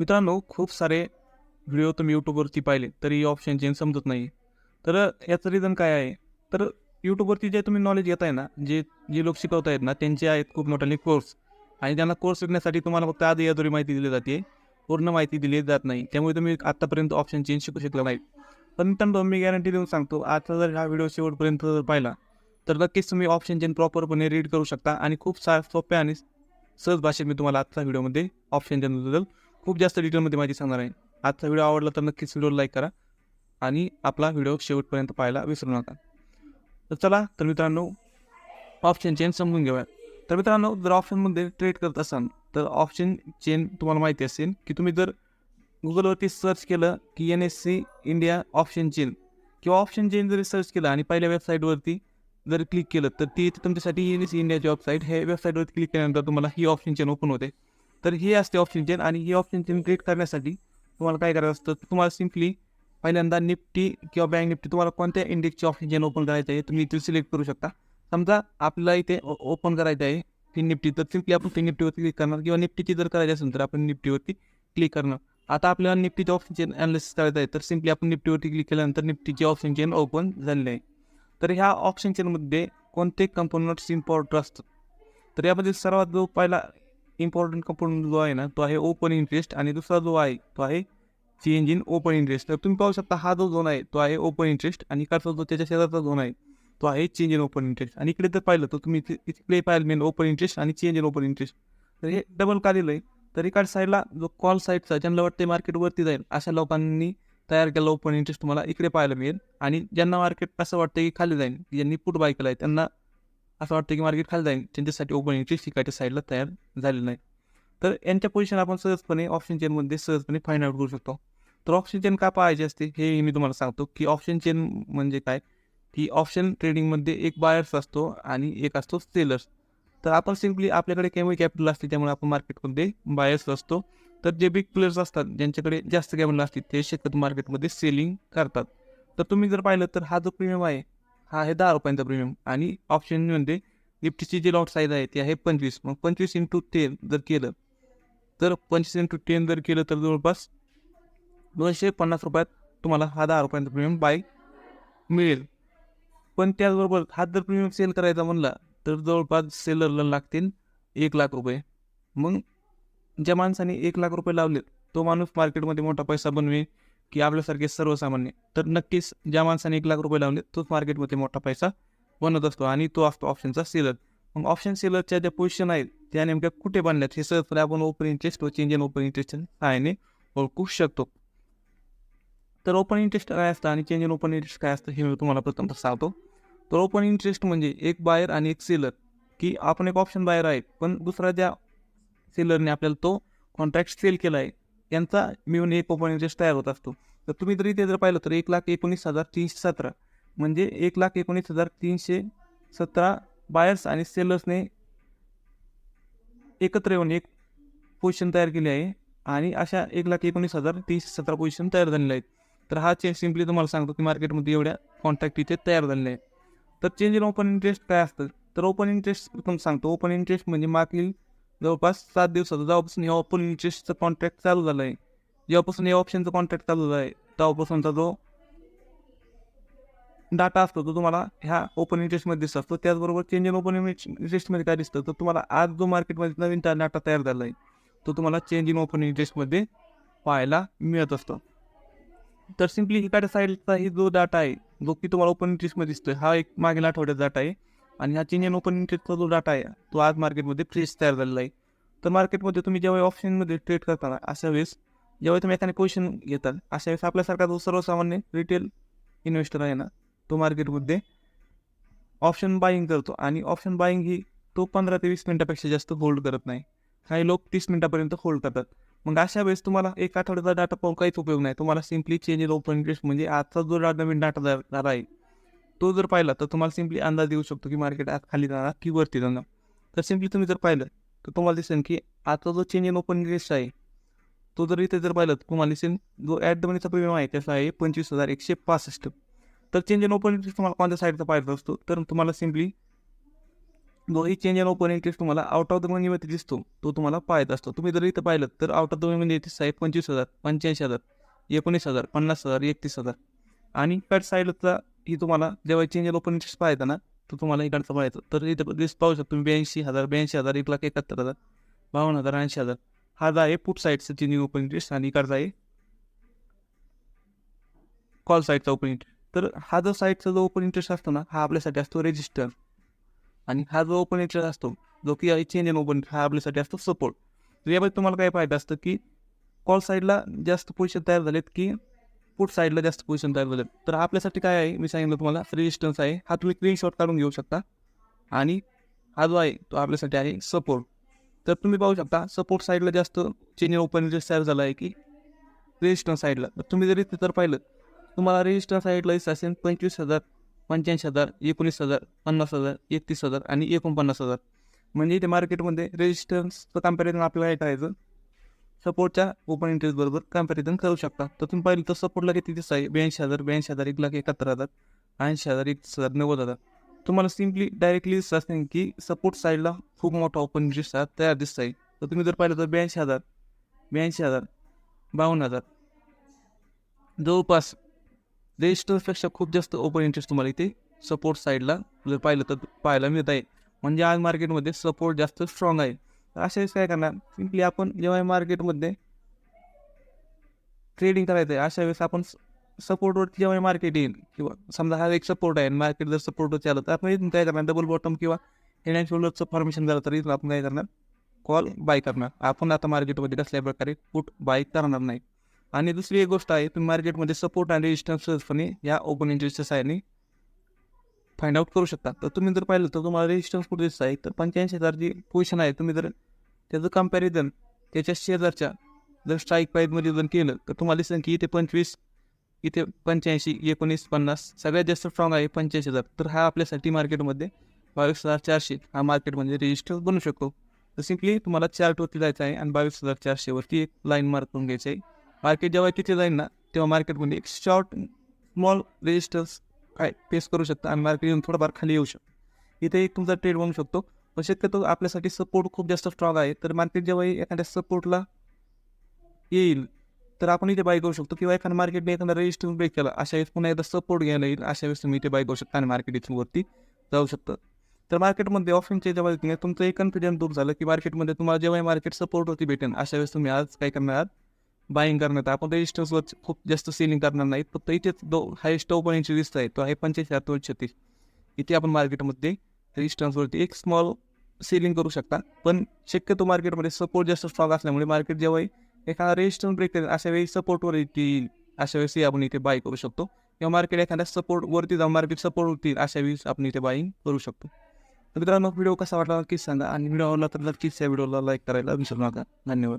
मित्रांनो खूप सारे व्हिडिओ तुम्ही यूट्यूबवरती पाहिले तरी ऑप्शन चेंज समजत नाही. तर याचं रिझन काय आहे? तर यूट्यूबवरती जे तुम्ही नॉलेज घेताय ना जे जे लोक शिकवत आहेत ना त्यांचे आहेत खूप मोठ्याने कोर्स आणि त्यांना कोर्स शिकण्यासाठी तुम्हाला फक्त आधी अधुरी माहिती दिली जाते पूर्ण माहिती दिली जात नाही. त्यामुळे तुम्ही आत्तापर्यंत ऑप्शन चेंज शिकू शकला नाही. पण मित्रांनो मी गॅरंटी देऊन सांगतो आता जर हा व्हिडिओ शेवटपर्यंत जर पाहिला तर नक्कीच तुम्ही ऑप्शन चेंज प्रॉपरपणे रीड करू शकता. आणि खूप सा सोप्या आणि सहज भाषेत मी तुम्हाला आजच्या व्हिडिओमध्ये ऑप्शन चेंजबद्दल खूप जास्त डिटेलमध्ये माहिती सांगणार आहे. आजचा व्हिडिओ आवडला तर नक्कीच व्हिडिओ लाईक करा आणि आपला व्हिडिओ शेवटपर्यंत पाहायला विसरू नका. तर चला तर मित्रांनो ऑप्शन चेन समजून घेऊया. तर मित्रांनो जर ऑप्शनमध्ये ट्रेड करत असाल तर ऑप्शन चेन तुम्हाला माहिती असेल की तुम्ही जर गुगलवरती सर्च केलं की N S C India option chain किंवा ऑप्शन चेन जरी सर्च केलं आणि पहिल्या वेबसाईटवरती जर क्लिक केलं तर ती तुमच्यासाठी एन एस सी इंडियाची वेबसाईट हे वेबसाईटवरती क्लिक केल्यानंतर तुम्हाला ही ऑप्शन चेन ओपन होते. तर हे असते ऑप्शन चेन आणि हे ऑप्शन चेन क्रिएट करण्यासाठी तुम्हाला काय करायचं असतं? तुम्हाला सिम्पली पहिल्यांदा निफ्टी किंवा बँक निफ्टी तुम्हाला कोणत्या इंडेक्सची ऑप्शन चेन ओपन करायचं आहे तुम्ही इथे सिलेक्ट करू शकता. समजा आपल्याला इथे ओपन करायचं आहे फिन निफ्टी तर सिम्पली आपण फिन निफ्टीवरती क्लिक करणार किंवा निफ्टीची जर करायची असेल तर आपण निफ्टीवरती क्लिक करणार. आता आपल्याला निफ्टीचे ऑप्शन चेन अनालिसिस करायचं आहे तर सिम्पली आपण निफ्टीवरती क्लिक केल्यानंतर निफ्टीची ऑप्शन चेन ओपन झालेली आहे. तर ह्या ऑप्शन चेनमध्ये कोणते कंपोनंट्स इम्पॉर्टंट असतात? तर यामध्ये सर्वात जो पहिला इम्पॉर्टंट कंपोनंट जो आहे ना तो आहे ओपन इंटरेस्ट आणि दुसरा जो आहे तो आहे चेंज इन ओपन इंटरेस्ट तर तुम्ही पाहू शकता हा जो झोन आहे तो आहे ओपन इंटरेस्ट आणि इकडचा जो त्याच्या शेजारचा झोन आहे तो आहे चेंज इन ओपन इंटरेस्ट आणि इकडे जर पाहिलं तर तुम्ही इकडे पाहिलं मेन ओपन इंटरेस्ट आणि चेंज इन ओपन इंटरेस्ट तर हे डबल का दिलं आहे तर इकडच्या साईडला जो कॉल साईडचा ज्यांना वाटते मार्केटवरती जाईल अशा लोकांनी तयार केलेला ओपन इंटरेस्ट तुम्हाला इकडे पाहायला मिळेल. आणि ज्यांना मार्केट असं वाटतं की खाली जाईल ज्यांनी पुट बाय केला आहे त्यांना असं वाटतं की मार्केट खाली जाईल. त्यांच्यासाठी ओपन इंटरेस्ट शिकायच्या साईडला तयार झालेलं नाही. तर यांच्या पोझिशन आपण सहजपणे ऑप्शन चेनमध्ये सहजपणे फाईंड आउट करू शकतो. तर ऑप्शन चेन का पाहायचे असते हे मी तुम्हाला सांगतो की ऑप्शन चेन म्हणजे काय? की ऑप्शन ट्रेडिंगमध्ये एक बायर्स असतो आणि एक असतो सेलर्स तर आपण सिम्पली आपल्याकडे कमी कॅपिटल असते त्यामुळे आपण मार्केटमध्ये बायर्स असतो. तर जे बिग प्लेयर्स असतात ज्यांच्याकडे जास्त कॅपिटल असते ते शक्यतो मार्केटमध्ये सेलिंग करतात. तर तुम्ही जर पाहिलं तर हा जो प्रीमियम आहे हा आहे दहा रुपयांचा प्रीमियम आणि ऑप्शनमध्ये म्हणजे निफ्टीची जी लॉट साईज आहे ती आहे पंचवीस. मग पंचवीस इंटू टेन जर केलं तर पंचवीस इंटू टेन जर केलं तर जवळपास दोनशे पन्नास रुपयात तुम्हाला हा दहा रुपयांचा प्रीमियम बाय मिळेल. पण त्याचबरोबर हा जर प्रीमियम सेल करायचा म्हणला तर जवळपास सेलरला लागतील एक लाख रुपये. मग ज्या माणसाने एक लाख रुपये लावले तो माणूस मार्केटमध्ये मोठा पैसा बनवेल की आपल्यासारखे सर्वसामान्य. तर नक्कीच ज्या माणसाने एक लाख रुपये लावले तोच मार्केटमध्ये मोठा पैसा बनत असतो आणि तो असतो ऑप्शनचा सेलर मग ऑप्शन सेलरच्या ज्या पोझिशन आहेत त्या नेमक्या कुठे बांधल्यात हे सहजपणे आपण ओपन इंटरेस्ट व चेंज इन ओपन इंटरेस्टच्या सहाय्याने ओळखू शकतो. तर ओपन इंटरेस्ट काय असतं आणि चेंज इन ओपन इंटरेस्ट काय असतं हे मी तुम्हाला प्रथम सांगतो. तर ओपन इंटरेस्ट म्हणजे एक बायर आणि एक सेलर की आपण एक ऑप्शन बायर आहे पण दुसरा ज्या सेलरने आपल्याला तो कॉन्ट्रॅक्ट सेल केला आहे यांचा मिळून एक ओपन इंटरेस्ट तयार होत असतो. तर तुम्ही जर इथे जर पाहिलं तर एक लाख एकोणीस हजार तीनशे सतरा. म्हणजे एक लाख एकोणीस हजार तीनशे सतरा बायर्स आणि सेलर्सने एकत्र येऊन एक पोझिशन तयार केली आहे. आणि अशा एक लाख एकोणीस हजार तीनशे सतरा पोझिशन तयार झालेल्या आहेत. तर हा चेंज सिम्पली तुम्हाला सांगतो की मार्केटमध्ये एवढ्या कॉन्ट्रॅक्ट इथे तयार झालेले आहेत. तर चेंज इन ओपन इंटरेस्ट काय असतं? तर ओपन इंटरेस्ट तुम्ही सांगतो. ओपन इंटरेस्ट म्हणजे मागील जवळपास सात दिवसाचा. जेव्हापासून हे ओपन इंटरेस्टचं कॉन्ट्रॅक्ट चालू झालं आहे जेव्हापासून हे ऑप्शनचं कॉन्ट्रॅक्ट चालू झालं आहे तेव्हापासूनचा जो डाटा असतो तो तुम्हाला ह्या ओपन इंटरेस्टमध्ये दिसत. असतो त्याचबरोबर चेंज इन ओपन इंटरेस्टमध्ये काय दिसतं? तर तुम्हाला आज जो मार्केटमध्ये नवीन डाटा तयार झाला आहे तो तुम्हाला चेंज इन ओपन इंटरेस्टमध्ये पाहायला मिळत असतो. तर सिम्पली इकडे साईडचा ही जो डाटा आहे जो की तुम्हाला ओपन इंटरेस्टमध्ये दिसतोय हा एक मागील आठवड्याचा डाटा आहे. आणि हा चेंज इन ओपन इंटरेस्टचा जो डाटा आहे तो आज मार्केटमध्ये फ्रेश तयार झालेला आहे. तर मार्केटमध्ये तुम्ही जेव्हा ऑप्शनमध्ये ट्रेड करताना अशा वेळेस जेव्हा तुम्ही एखादी पोझिशन घेतात अशा वेळेस आपल्यासारखा जो सर्वसामान्य रिटेल इन्व्हेस्टर आहे ना तो मार्केटमध्ये ऑप्शन बाईंग करतो. आणि ऑप्शन बाईंग ही तो पंधरा ते वीस मिनटापेक्षा जास्त होल्ड करत नाही. काही लोक तीस मिनटापर्यंत होल्ड करतात. मग अशा वेळेस तुम्हाला एक आठवड्याचा डाटा पाहून काहीच उपयोग नाही. तुम्हाला simply change in open interest म्हणजे आजचा जो नवीन डाटा झाला आहे तो जर पाहिला तर तुम्हाला सिम्पली अंदाज देऊ शकतो की मार्केट आज खाली जाणार की वरती जाणार. तर सिम्पली तुम्ही जर पाहिलं तर तुम्हाला दिसेल की आता जो चेंज इन ओपन इंटरेस्ट आहे तो जर इथे जर पाहिलं तर तुम्हाला दिसेल जो ॲट द मनीचा प्रीमियम आहे त्याचा आहे पंचवीस हजार एकशे पासष्ट. तर चेंज इन ओपन इंटरेस्ट तुम्हाला कोणत्या साईडचा पाहिजे असतो? तर तुम्हाला सिम्पली दोन्ही चेंज इन ओपन इंटरेस्ट तुम्हाला आउट ऑफ द मनीमध्ये दिसतो तो तुम्हाला पाहायचा असतो. तुम्ही जर इथं पाहिलं तर आउट ऑफ द मनीमध्ये दिसत आहे पंचवीस हजार पंच्याऐंशी हजार एकोणीस हजार पन्नास हजार एकतीस हजार. आणि कट साईडचा ही तुम्हाला जेव्हा चेंज ओपन इंटरेस्ट पाहायचा ना तो तुम्हाला इकडचा पाहायचा तर इथं लिस्ट पाहू शकतो तुम्ही ब्याऐंशी हजार ब्याऐंशी हजार एक लाख एकाहत्तर हजार बावन्न हजार ऐंशी हजार. हा जो आहे पुट साईडचं चेंजिंग ओपन इंटरेस्ट आणि इकडचा आहे कॉल साईडचा ओपन इंटरेस्ट तर हा जो साईडचा जो ओपन इंटरेस्ट असतो ना हा आपल्यासाठी असतो रेजिस्टर आणि हा जो ओपन इंटरेस्ट असतो जो की चेंज इन ओपन हा आपल्यासाठी असतो सपोर्ट तर यामध्ये तुम्हाला काय फायदा असतं की कॉल साईडला जास्त पोझिशन तयार झालेत की पुट साईडला जास्त पोझिशन तयार झालेत तर आपल्यासाठी काय आहे? मी सांगितलं तुम्हाला रेजिस्टन्स आहे. हा तुम्ही क्लीन शॉट काढून घेऊ शकता. आणि हा जो आहे तो आपल्यासाठी आहे सपोर्ट तर तुम्ही पाहू शकता सपोर्ट साईडला जास्त चेंज ओपन इंटरेस्ट तयार झाला आहे की रेजिस्टन्स साईडला तर तुम्ही जरी तर पाहिलं तुम्हाला रेजिस्टन्स साईडला दिसत असेल पंचवीस हजार पंच्याऐंशी हजार एकोणीस हजार पन्नास हजार एकतीस हजार आणि एकोणपन्नास हजार. म्हणजे इथे मार्केटमध्ये रेजिस्टन्सचं कंपॅरिझन आपल्याला काय करायचं. सपोर्टच्या ओपन इंटरेस्ट बरोबर कंपॅरिझन करू शकता. तर तुम्ही पाहिलं तर सपोर्टला किती दिसत आहे ब्याऐंशी हजार ब्याऐंशी हजार एक लाख एकाहत्तर हजार ऐंशी हजार एक हजार नव्वद हजार. तुम्हाला सिम्पली डायरेक्टली दिसत असेल की सपोर्ट साईडला खूप मोठा ओपन इंटरेस्ट तयार दिसत आहे तर तुम्ही जर पाहिलं तर ब्याऐंशी हजार ब्याऐंशी हजार बावन्न हजार. जवळपास रेजिस्टर्सपेक्षा खूप जास्त ओपन इंटरेस्ट तुम्हाला इथे सपोर्ट साईडला जर पाहिलं तर पाहायला मिळत आहे. म्हणजे आज मार्केटमध्ये सपोर्ट जास्त स्ट्रॉंग आहे. तर अशा वेळेस काय करणार? सिम्पली आपण जेव्हा मार्केटमध्ये ट्रेडिंग करायचं आहे अशा वेळेस आपण सपोर्टवरती जेव्हा मार्केट येईल किंवा समजा हा एक सपोर्ट आहे मार्केट जर सपोर्टवर चालत तर आपण इथून काय करणार? डबल बॉटम किंवा हेड अँड शोल्डरचं फॉर्मेशन झालं तर इथून आपण काय करणार? कॉल बाय करणार. आपण आता मार्केटमध्ये कसल्या प्रकारे पुट बाय करणार नाही. आणि दुसरी एक गोष्ट आहे तुम्ही मार्केटमध्ये सपोर्ट आणि रेजिस्टन्स पण या ओपन इंटरेस्टच्या साहाय्याने फाइंड आउट करू शकता. तर तुम्ही जर पाहिलं तर तुम्हाला रेजिस्टन्स कुठे दिसत आहे तर पंच्याऐंशी हजार जी पोझिशन आहे तुम्ही जर त्याचं कंपॅरिझन त्याच्या शेजारच्या जर स्ट्राईक प्राईजमध्ये जर केलं तर तुम्हाला दिसेल की इथे पंचवीस इथे पंच्याऐंशी एकोणीस पन्नास सगळ्यात जास्त स्ट्रॉंग आहे पंच्याऐंशी हजार. तर हा आपल्यासाठी मार्केटमध्ये बावीस हजार चारशे हा मार्केटमध्ये रेजिस्टर बनू शकतो. तर सिम्पली तुम्हाला चार्टवरती जायचं आहे आणि बावीस हजार चारशेवरती एक लाईन मार्क करून घ्यायचं आहे. मार्केट जेव्हा तिथे जाईल ना तेव्हा मार्केटमध्ये एक शॉर्ट स्मॉल रेजिस्टन्स काय फेस करू शकतो आणि मार्केट येऊन थोडंफार खाली येऊ शकतो. इथे एक तुमचा ट्रेड बनू शकतो. पण शक्यतो आपल्यासाठी सपोर्ट खूप जास्त स्ट्रॉंग आहे. तर मार्केट जेव्हा एखाद्या सपोर्टला येईल तर आपण इथे बाय करू शकतो. किंवा एखाद्या मार्केटने एखादा रजिस्टर ब्रेक केला अशा वेळेस पुन्हा एकदा सपोर्ट घ्यायला येईल. अशा वेळेस तुम्ही इथे बाय करू शकता आणि मार्केट इथून वरती जाऊ शकतं. तर मार्केटमध्ये ऑप्शनच्या जेव्हा येतील तुमचं एक कन्फिडन्स दूर झालं की मार्केटमध्ये तुम्हाला जेव्हा मार्केट सपोर्ट होती अशा वेळेस तुम्ही आज काय करणार? आहात बाईंग करण्यात. आपण रेजिस्टन्सवर खूप जास्त सेलिंग करणार नाहीत फक्त इथेच दो हायस्ट ओपनिंगची इंच आहे. तो आहे पंचेचाळीस हजार छत्तीस. इथे आपण मार्केटमध्ये रेजिस्टन्सवरती एक स्मॉल सेलिंग करू शकता. पण शक्यतो मार्केटमध्ये सपोर्ट जास्त स्ट्रॉंग असल्यामुळे मार्केट जेव्हा एखादा रेजिस्टन्स ब्रेक करेल अशा वेळी सपोर्टवर येईल अशा वेळेस आपण इथे बाय करू शकतो. किंवा मार्केट एखाद्या सपोर्टवरती जाऊन मार्केट सपोर्ट होतील अशा वेळेस आपण इथे बाईंग करू शकतो. तर मित्रांनो व्हिडिओ कसा वाटला नक्कीच सांगा. आणि व्हिडिओ आवडला तर नक्कीच या व्हिडिओला लाईक करायला विसरू नका. धन्यवाद.